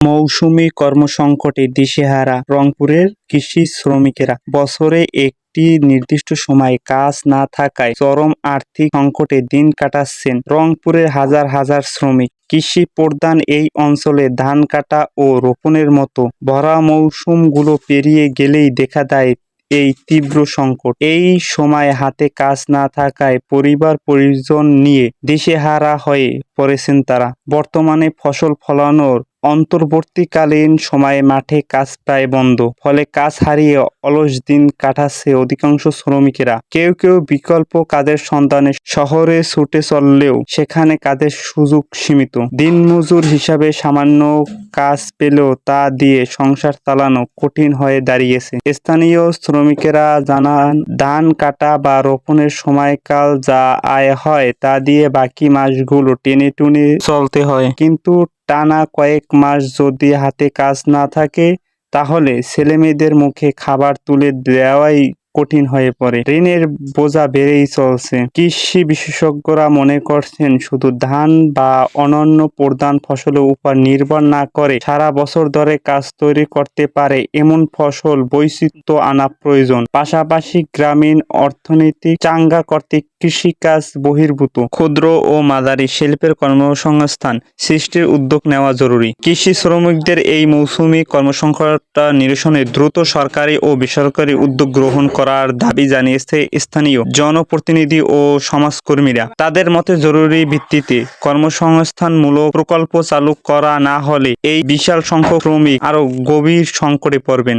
মৌসুমী কর্মসংকটে দিশেহারা রংপুরের কৃষি শ্রমিকেরা বছরে একটি নির্দিষ্ট সময়ে কাজ না থাকায় চরম আর্থিক সংকটে দিন কাটাচ্ছেন রংপুরের হাজার হাজার শ্রমিক। কৃষি প্রধান এই অঞ্চলে ধান কাটা ও রোপণের মতো ভরা মৌসুমগুলো পেরিয়ে গেলেই দেখা দেয় এই তীব্র সংকট। এই সময় হাতে কাজ না থাকায় পরিবার পরিজন নিয়ে দিশেহারা হয়ে পড়েছেন তারা। বর্তমানে ফসল ফলানোর অন্তর্বর্তীকালীন সময়ে মাঠে কাজ প্রায় বন্ধ, ফলে কাজ হারিয়ে অলস দিন কাটাচ্ছে অধিকাংশ শ্রমিকেরা। কেউ কেউ বিকল্প কাজের সন্ধানে শহরে ছুটে চললেও সেখানে কাজের সুযোগ সীমিত। দিনমজুর হিসাবে সামান্য কাজ পেলেও তা দিয়ে সংসার চালানো কঠিন হয়ে দাঁড়িয়েছে। স্থানীয় শ্রমিকেরা জানান, ধান কাটা বা রোপণের সময়কাল যা আয় হয় তা দিয়ে বাকি মাসগুলো টেনে টুনে চলতে হয়। কিন্তু টানা কয়েক মাস যদি হাতে কাজ না থাকে তাহলে ছেলেমেয়েদের মুখে খাবার তুলে দেওয়াই কঠিন হয়ে পড়ে। ঋণের বোঝা বেড়েই চলছে। কৃষি বিশেষজ্ঞরা মনে করছেন, শুধু ধান বা অনন্য প্রধান ফসলের উপর নির্ভর না করে সারা বছর ধরে কাজ তৈরি করতে পারে এমন ফসল বৈচিত্র্য আনা প্রয়োজন। পাশাপাশি গ্রামীণ অর্থনীতি চাঙ্গা করতে কৃষিকাজ বহির্ভূত। ক্ষুদ্র ও মাঝারি শিল্পের কর্মসংস্থান সৃষ্টির উদ্যোগ নেওয়া জরুরি। কৃষি শ্রমিকদের এই মৌসুমি কর্মসংকটটা নিরসনে দ্রুত সরকারি ও বেসরকারি উদ্যোগ গ্রহণ করার দাবি জানিয়েছে স্থানীয় জনপ্রতিনিধি ও সমাজকর্মীরা। তাদের মতে জরুরি ভিত্তিতে কর্মসংস্থানমূলক প্রকল্প চালু করা না হলে এই বিশাল সংখ্যক শ্রমিক আরও গভীর সংকটে পড়বেন।